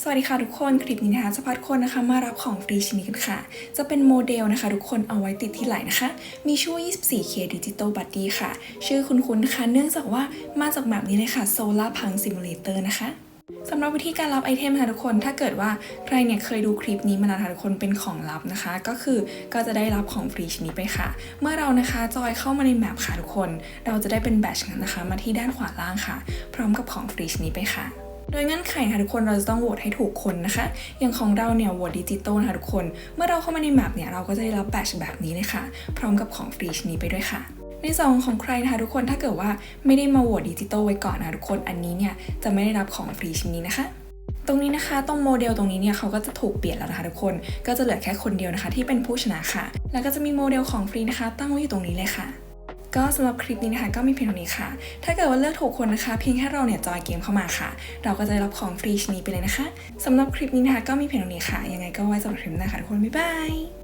สวัสดีค่ะทุกคน คลิปนี้นะคะจะพาทุกคนนะคะมารับของฟรีชิ้นนี้กันค่ะ จะเป็นโมเดลนะคะทุกคนเอาไว้ติดที่ไหล่นะคะ มีชื่อ 24K Digital Buddy ค่ะ ชื่อคุ้นๆนะคะเนื่องจากว่ามาจากแบบนี้เลยค่ะ Solar Punk Simulator นะคะ สำหรับวิธีการรับไอเทมค่ะทุกคน ถ้าเกิดว่าใครเนี่ยเคยดูคลิปนี้มาแล้วค่ะทุกคนเป็นของลับนะคะ ก็คือก็จะได้รับของฟรีชนนี้ไปค่ะ เมื่อเรานะคะจอยเข้ามาในแมปค่ะทุกคน เราจะได้เป็นแบชนะคะ มาที่ด้านขวาล่างค่ะ พร้อมกับของฟรีชนนี้ไปค่ะโดยเงื่อนไขนะคะทุกคนเราจะต้องโหวตให้ถูกคนนะคะ อย่างของเราเนี่ยโหวตดิจิตอลนะคะทุกคน เมื่อเราเข้ามาในแมปเนี่ยเราก็จะได้รับแบชแบบนี้เลยค่ะ พร้อมกับของฟรีชนนี้ไปด้วยค่ะ ในซองของใครนะคะทุกคนถ้าเกิดว่าไม่ได้มาโหวตดิจิตอลไว้ก่อนนะทุกคนอันนี้เนี่ยจะไม่ได้รับของฟรีชิ้นนี้นะคะตรงนี้นะคะตรงโมเดลตรงนี้เนี่ยเขาก็จะถูกเปลี่ยนแล้วนะคะทุกคนก็จะเหลือแค่คนเดียวนะคะ ที่เป็นผู้ชนะค่ะ แล้วก็จะมีโมเดลของฟรีนะคะ ตั้งไว้อยู่ตรงนี้เลยค่ะ ก็สำหรับคลิปนี้นะคะก็มีเพียงเท่านี้ค่ะ ถ้าเกิดว่าเลือกถูกคนนะคะ เพียงแค่เราเนี่ยจอยเกมเข้ามาค่ะ เราก็จะได้รับของฟรีชิ้นนี้ไปเลยนะคะสำหรับคลิปนี้นะคะก็มีเพียงเท่านี้ค่ะยังไงก็ไว้สำหรับคลิปหน้าค่ะทุกคนบ๊ายบาย